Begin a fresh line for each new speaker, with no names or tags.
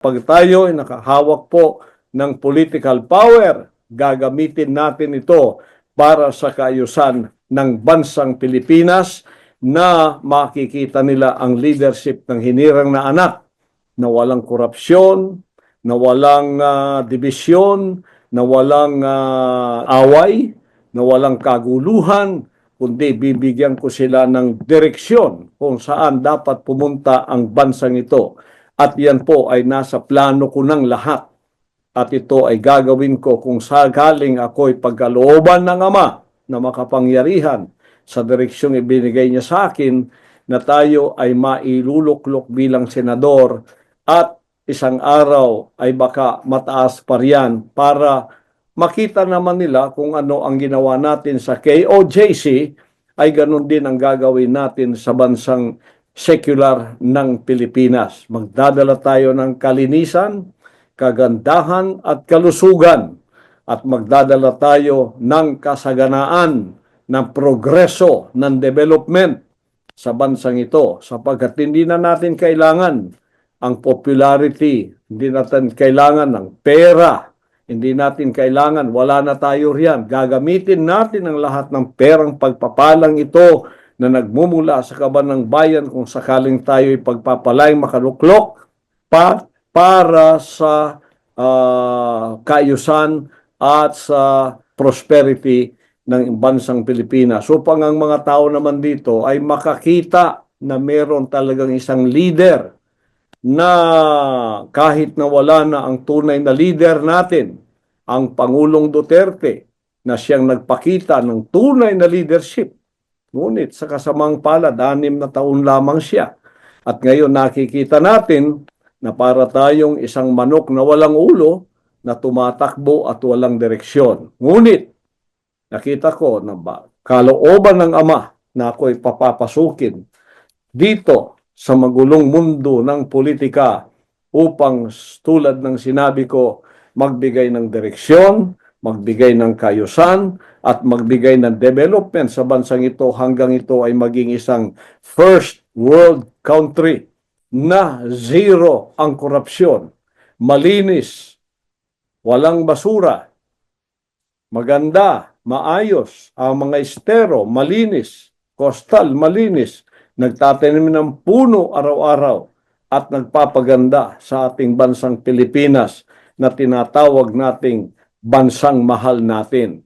Pag tayo ay nakahawak po ng political power, gagamitin natin ito para sa kaayusan ng bansang Pilipinas na makikita nila ang leadership ng hinirang na anak na walang korupsyon, na walang ah, dibisyon, na walang ah, away, na walang kaguluhan, kundi bibigyan ko sila ng direksyon kung saan dapat pumunta ang bansang ito. At yan po ay nasa plano ko ng lahat. At ito ay gagawin ko kung sagaling ako'y pagkalooban ng Ama na makapangyarihan sa direksyong ibinigay niya sa akin na tayo ay mailuluklok bilang senador at isang araw ay baka mataas pa riyan para makita naman nila kung ano ang ginawa natin sa KOJC ay ganun din ang gagawin natin sa bansang secular ng Pilipinas. Magdadala tayo ng kalinisan, kagandahan at kalusugan at magdadala tayo ng kasaganaan, ng progreso, ng development sa bansang ito sapagkat hindi na natin kailangan ang popularity, hindi natin kailangan ng pera, hindi natin kailangan, wala na tayo riyan. Gagamitin natin ang lahat ng perang pagpapalang ito na nagmumula sa kaban ng bayan kung sakaling tayo pagpapalay makaluklok pa, para sa ah, kaayusan at sa prosperity ng bansang Pilipinas. Upang ang mga tao naman dito ay makakita na meron talagang isang leader na kahit na wala na ang tunay na leader natin, ang Pangulong Duterte, na siyang nagpakita ng tunay na leadership. Ngunit sa kasamang palad, anim na taon lamang siya. At ngayon nakikita natin na para tayong isang manok na walang ulo na tumatakbo at walang direksyon. Ngunit nakita ko na ba, kalooban ng Ama na ako'y papapasukin dito sa magulong mundo ng politika upang tulad ng sinabi ko, magbigay ng direksyon, magbigay ng kayusan, at magbigay ng development sa bansang ito hanggang ito ay maging isang first world country na zero ang korupsyon, malinis, walang basura, maganda, maayos, ang mga estero, malinis, coastal, malinis, nagtatanim ng puno araw-araw at nagpapaganda sa ating bansang Pilipinas na tinatawag nating bansang mahal natin.